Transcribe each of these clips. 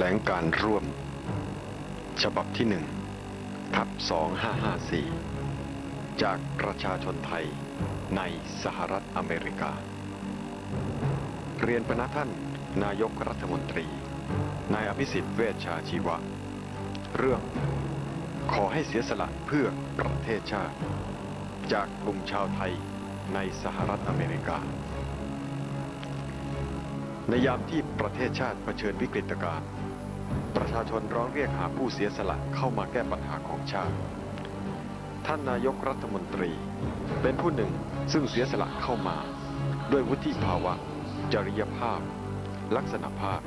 ถลงการร่วม ฉบับที่หนึ่งทับ 2554 จากประชาชนไทยในสหรัฐอเมริกา เรียนพนักท่านนายกรัฐมนตรี นายอภิสิทธิ์เวชชาชีวะ เรื่องขอให้เสียสละเพื่อประเทศชาติ จากกลุ่มชาวไทยในสหรัฐอเมริกา ในยามที่ประเทศชาติเผชิญวิกฤตการณ์ ประชาชนร้องเรียกหาผู้เสียสละเข้ามาแก้ปัญหาของชาติ ท่านนายกรัฐมนตรี เป็นผู้หนึ่งซึ่งเสียสละเข้ามา ด้วยวุฒิภาวะ จริยภาพ ลักษณภาพ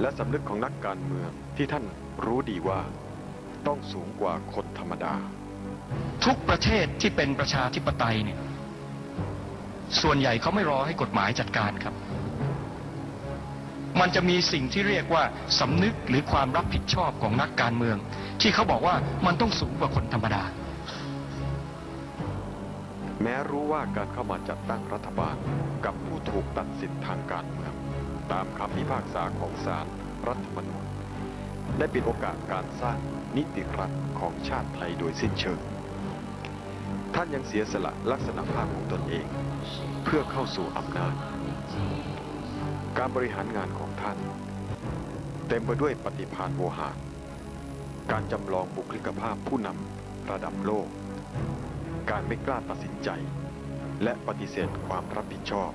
และสำนึกของนักการเมืองที่ท่านรู้ดีว่า ต้องสูงกว่าคนธรรมดา ทุกประเทศที่เป็นประชาธิปไตยเนี่ยส่วนใหญ่เขาไม่รอให้กฎหมายจัดการครับ มันจะมีสิ่งที่เรียกว่าสำนึกหรือความรับผิดชอบของนักการเมือง ที่เขาบอกว่ามันต้องสูงกว่าคนธรรมดา แม้รู้ว่าการเข้ามาจัดตั้งรัฐบาลกับผู้ถูกตัดสิทธิทางการเมือง ตามคำพิพากษาของศาลรรัฐธรรมนูญได้ปิดโอกาสการสร้างนิติรัฐของชาติไทยโดยสิ้นเชิง ท่านยังเสียสละลักษณะภาพของตนเอง เพื่อเข้าสู่อำนาจ การบริหารงานของท่าน เต็มไปด้วยปฏิภาณโวหารการจำลองบุคลิกภาพผู้นำระดับโลก การไม่กล้าตัดสินใจ และปฏิเสธความรับผิดชอบ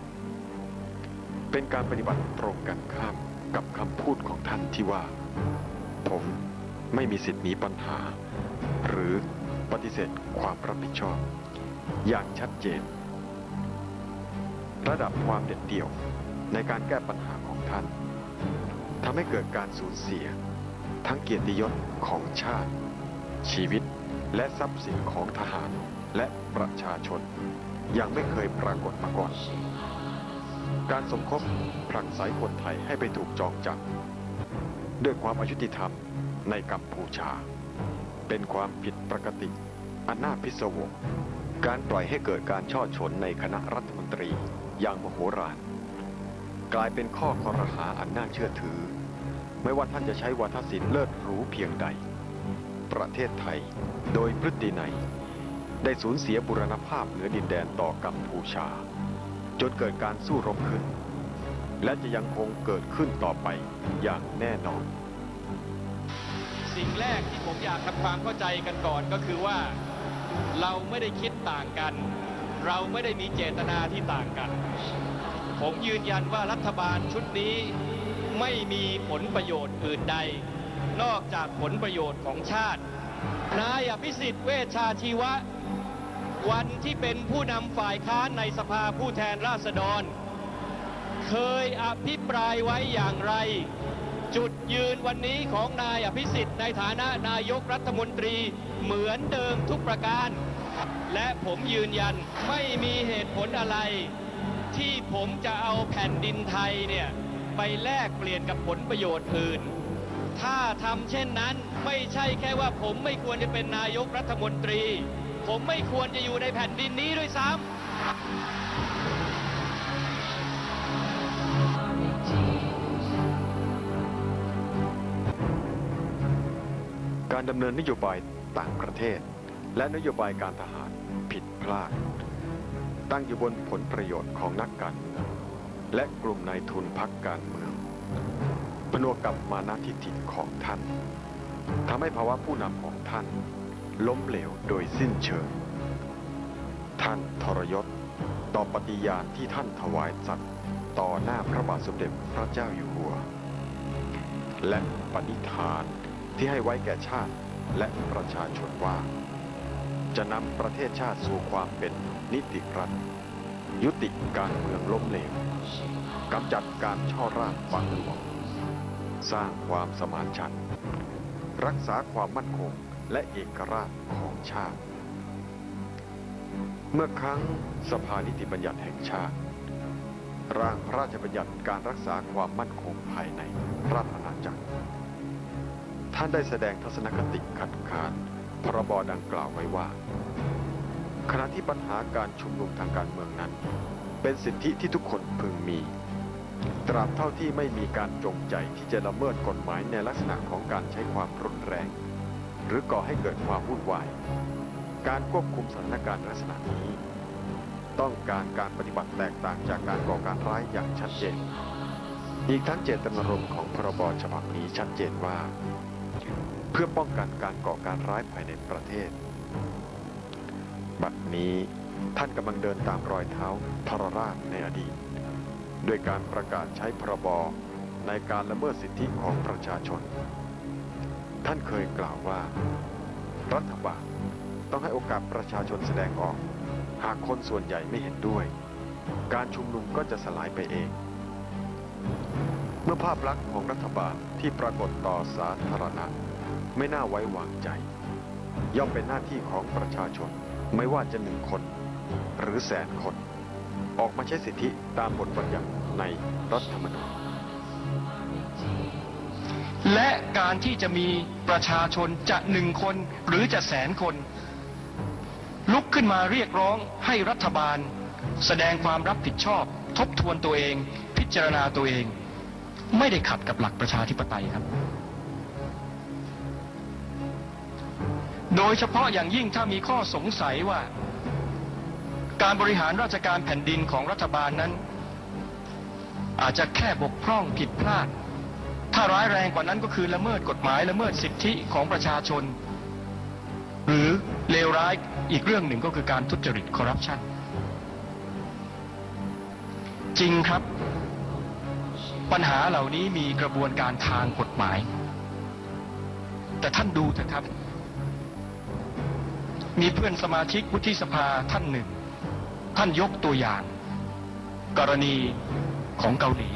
เป็นการปฏิบัติตรงกันข้ามกับคำพูดของท่านที่ว่า ผมไม่มีสิทธิ์หนีปัญหา หรือปฏิเสธความรับผิดชอบ อย่างชัดเจน ระดับความเด็ดเดี่ยว ในการแก้ปัญหาของท่านทำให้เกิดการสูญเสีย ทั้งเกียรติยศของชาติ ชีวิตและทรัพย์สินของทหารและประชาชน ยังไม่เคยปรากฏมาก่อน การสมคบผลักไสคนไทยให้ไปถูกจองจับด้วยความอายุติธรรมในกัมพูชา เป็นความผิดปกติ อันน่าพิศวงการปล่อยให้เกิดการช่อฉนในคณะรัฐมนตรีอย่างมโหฬาร กลายเป็นข้อคอรหาอันน่าเชื่อถือ ไม่ว่าท่านจะใช้วาทศิลป์เลิศหรูเพียงใด ประเทศไทยโดยพฤตินัยได้สูญเสียบุรณภาพเหนือดินแดนต่อกัมพูชา จนเกิดการสู้รบขึ้น และจะยังคงเกิดขึ้นต่อไปอย่างแน่นอน สิ่งแรกที่ผมอยากทำความเข้าใจกันก่อนก็คือว่า เราไม่ได้คิดต่างกัน เราไม่ได้มีเจตนาที่ต่างกัน ผมยืนยันว่ารัฐบาลชุดนี้ไม่มีผลประโยชน์อื่นใด นอกจากผลประโยชน์ของชาติ นายอภิสิทธิ์เวชชาชีวะ วันที่เป็นผู้นำฝ่ายค้านในสภาผู้แทนราษฎร เคยอภิปรายไว้อย่างไร จุดยืนวันนี้ของนายอภิสิทธิ์ในฐานะนายกรัฐมนตรีเหมือนเดิมทุกประการ และผมยืนยันไม่มีเหตุผลอะไร ที่ผมจะเอาแผ่นดินไทยเนี่ยไปแลกเปลี่ยนกับผลประโยชน์อื่น ถ้าทำเช่นนั้นไม่ใช่แค่ว่าผมไม่ควรจะเป็นนายกรัฐมนตรี ผมไม่ควรจะอยู่ในแผ่นดินนี้ด้วยซ้ำการดำเนินนโยบายต่างประเทศ และนโยบายการทหารผิดพลาด ตั้งอยู่บนผลประโยชน์ของนักการเมืองและกลุ่มนายทุนพักการเมืองผนวกกับมานาทิฐิของท่านทำให้ภาวะผู้นำของท่าน ล้มเหลวโดยสิ้นเชิง ท่านทรยศต่อปฏิญาณที่ท่านถวายสัตย์ต่อหน้าพระบาทสมเด็จพระเจ้าอยู่หัว และปณิธานที่ให้ไว้แก่ชาติและประชาชนว่า จะนำประเทศชาติสู่ความเป็นนิติรัฐ ยุติการเมืองล้มเหลวกำจัดการช่อราดฝังหลวงสร้างความสมานฉันท์รักษาความมั่นคงและเอกราชของชาติ เมื่อครั้งสภานิติบัญญัติแห่งชาติ ร่างพระราชบัญญัติการรักษาความมั่นคงภายในราชอาณาจักร ท่านได้แสดงทัศนคติขัดขาน พรบดังกล่าวไว้ว่า ขณะที่ปัญหาการชุมนุมทางการเมืองนั้น เป็นสิทธิที่ทุกคนพึงมี ตราบเท่าที่ไม่มีการจงใจที่จะละเมิดกฎหมายในลักษณะของการใช้ความรุนแรง หรือก่อให้เกิดความวุ่นวาย การควบคุมสถานการณ์ลักษณะนี้ ต้องการการปฏิบัติแตกต่างจากการก่อการร้ายอย่างชัดเจน อีกทั้งเจตนารมณ์ของพรบฉบับนี้ชัดเจนว่า เพื่อป้องกันการก่อการร้ายภายในประเทศ บัดนี้ท่านกำลังเดินตามรอยเท้าทรราชในอดีต ด้วยการประกาศใช้พรบในการละเมิดสิทธิของประชาชน ท่านเคยกล่าวว่า รัฐบาลต้องให้โอกาสประชาชนแสดงออก หากคนส่วนใหญ่ไม่เห็นด้วย การชุมนุมก็จะสลายไปเอง เมื่อภาพลักษณ์ของรัฐบาลที่ปรากฏต่อสาธารณะ ไม่น่าไว้วางใจ ย่อมเป็นหน้าที่ของประชาชนไม่ว่าจะหนึ่งคน หรือแสนคน ออกมาใช้สิทธิตามบทบัญญัติในรัฐธรรมนูญและการที่จะมีประชาชนจะหนึ่งคนหรือจะแสนคน ลุกขึ้นมาเรียกร้องให้รัฐบาล แสดงความรับผิดชอบ ทบทวนตัวเอง พิจารณาตัวเอง ไม่ได้ขัดกับหลักประชาธิปไตยครับ โดยเฉพาะอย่างยิ่งถ้ามีข้อสงสัยว่า การบริหารราชการแผ่นดินของรัฐบาลนั้น อาจจะแค่บกพร่องผิดพลาด ถ้าร้ายแรงกว่านั้นก็คือละเมิดกฎหมายละเมิดสิทธิของประชาชน หรือเลวร้ายอีกเรื่องหนึ่งก็คือการทุจริตคอร์รัปชันจริงครับ ปัญหาเหล่านี้มีกระบวนการทางกฎหมาย แต่ท่านดูเถอะครับ มีเพื่อนสมาชิกวุฒิสภาท่านหนึ่ง ท่านยกตัวอย่าง กรณีของเกาหลี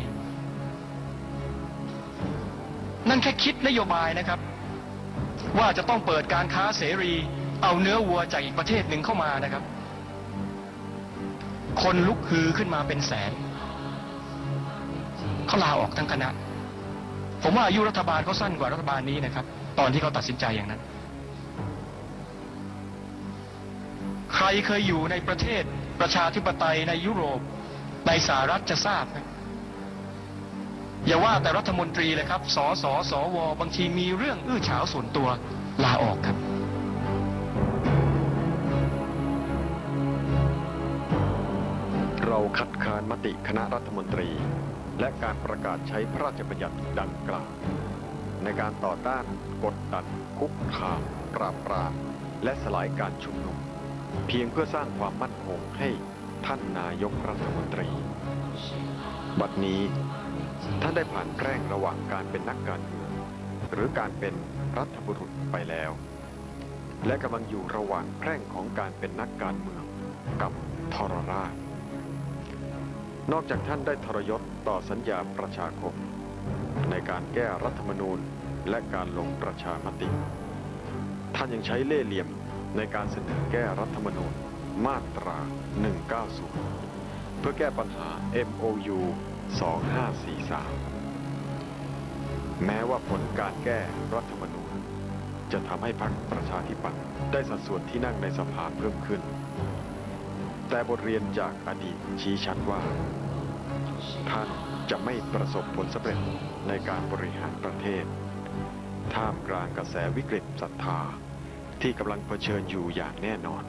นั่นแค่คิดนโยบายนะครับ ว่าจะต้องเปิดการค้าเสรี เอาเนื้อวัวจากอีกประเทศหนึ่งเข้ามานะครับ คนลุกฮือขึ้นมาเป็นแสน เขาลาออกทั้งคณะ ผมว่าอายุรัฐบาลเขาสั้นกว่ารัฐบาลนี้นะครับ ตอนที่เขาตัดสินใจอย่างนั้น ใครเคยอยู่ในประเทศประชาธิปไตยในยุโรปในสหรัฐจะทราบนะอย่าว่าแต่รัฐมนตรีเลยครับ สสสว บางทีมีเรื่องอื้อฉาวส่วนตัวลาออกครับ เราคัดค้านมติคณะรัฐมนตรี และการประกาศใช้พระราชบัญญัติดังกล่าว ในการต่อต้านกดดันคุกคาม ปราบปรามและสลายการชุมนุม เพียงเพื่อสร้างความมั่นคงให้ท่านนายกรัฐมนตรี บัดนี้ท่านได้ผ่านแกล้งระหว่างการเป็นนักการเมืองหรือการเป็นรัฐบุรุษไปแล้ว และกำลังอยู่ระหว่างแพร่งของการเป็นนักการเมืองกับทรราช นอกจากท่านได้ทรยศต่อสัญญาประชาคม ในการแก้รัฐธรรมนูญและการลงประชามติ ท่านยังใช้เล่ห์เหลี่ยมในการเสนอแก้รัฐธรรมนูญมาตรา 190 เพื่อแก้ปัญหา MOU 2543 แม้ว่าผลการแก้รัฐธรรมนูญ จะทำให้พรรคประชาธิปัตย์ได้สัดส่วนที่นั่งในสภาเพิ่มขึ้น แต่บทเรียนจากอดีตชี้ชัดว่า ท่านจะไม่ประสบผลสำเร็จในการบริหารประเทศ ท่ามกลางกระแสวิกฤตศรัทธาที่กำลังเผชิญอยู่อย่างแน่นอน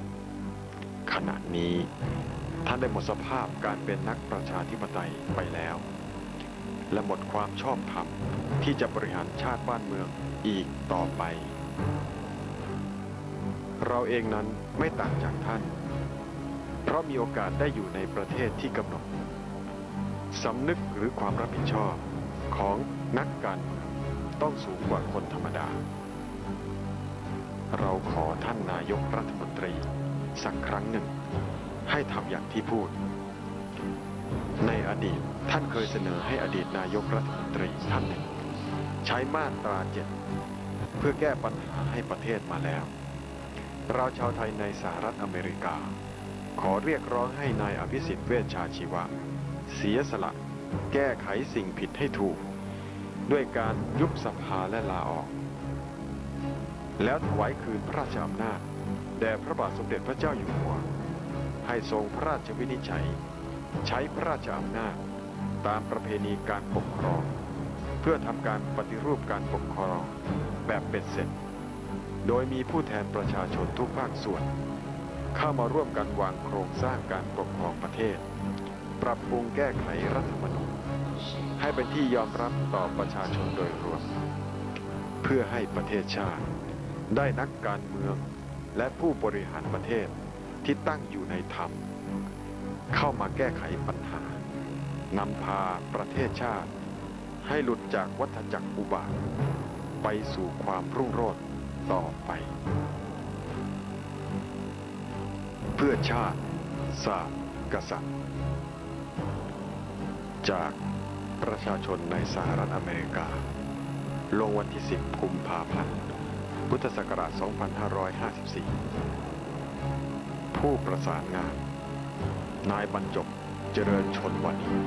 ขณะนี้ท่านได้หมดสภาพการเป็นนักประชาธิปไตยไปแล้ว และหมดความชอบธรรมที่จะบริหารชาติบ้านเมืองอีกต่อไป เราเองนั้นไม่ต่างจากท่าน เพราะมีโอกาสได้อยู่ในประเทศที่กำหนดสำนึกหรือความรับผิดชอบของนักการเมืองต้องสูงกว่าคนธรรมดา เราขอท่านนายกรัฐมนตรีสักครั้งหนึ่ง ให้ทำอย่างที่พูด ในอดีตท่านเคยเสนอให้อดีตนายกรัฐมนตรีท่านหนึ่ง ใช้มาตราเจ็ดเพื่อแก้ปัญหาให้ประเทศมาแล้ว เราชาวไทยในสหรัฐอเมริกา ขอเรียกร้องให้นายอภิสิทธิ์เวชชาชีวะ เสียสละ แก้ไขสิ่งผิดให้ถูก ด้วยการยุบสภาและลาออก แล้วถวายคืนพระราชอำนาจ แด่พระบาทสมเด็จพระเจ้าอยู่หัว ให้ทรงพระราชวินิจฉัย ใช้พระราชอำนาจ ตามประเพณีการปกครอง เพื่อทำการปฏิรูปการปกครองแบบเป็ดเสร็จ โดยมีผู้แทนประชาชนทุกภาคส่วน เข้ามาร่วมกันวางโครงสร้างการปกครองประเทศ ปรับปรุงแก้ไขรัฐธรรมนูญให้เป็นที่ยอมรับต่อประชาชนโดยรวม เพื่อให้ประเทศชาติ ได้นักการเมืองและผู้บริหารประเทศที่ตั้งอยู่ในธรรม เข้ามาแก้ไขปัญหานำพาประเทศชาติ ให้หลุดจากวัฏจักรอุบาท ไปสู่ความรุ่งโรจน์ต่อไป พื่อชาติศาสตร์กษัตริย์ จากประชาชนในสหรัฐอเมริกา ลงวันที่ 10 กุมภาพันธ์ พุทธศักราช 2554 ผู้ประสานงาน นายบรรจบเจริญชนวันนี้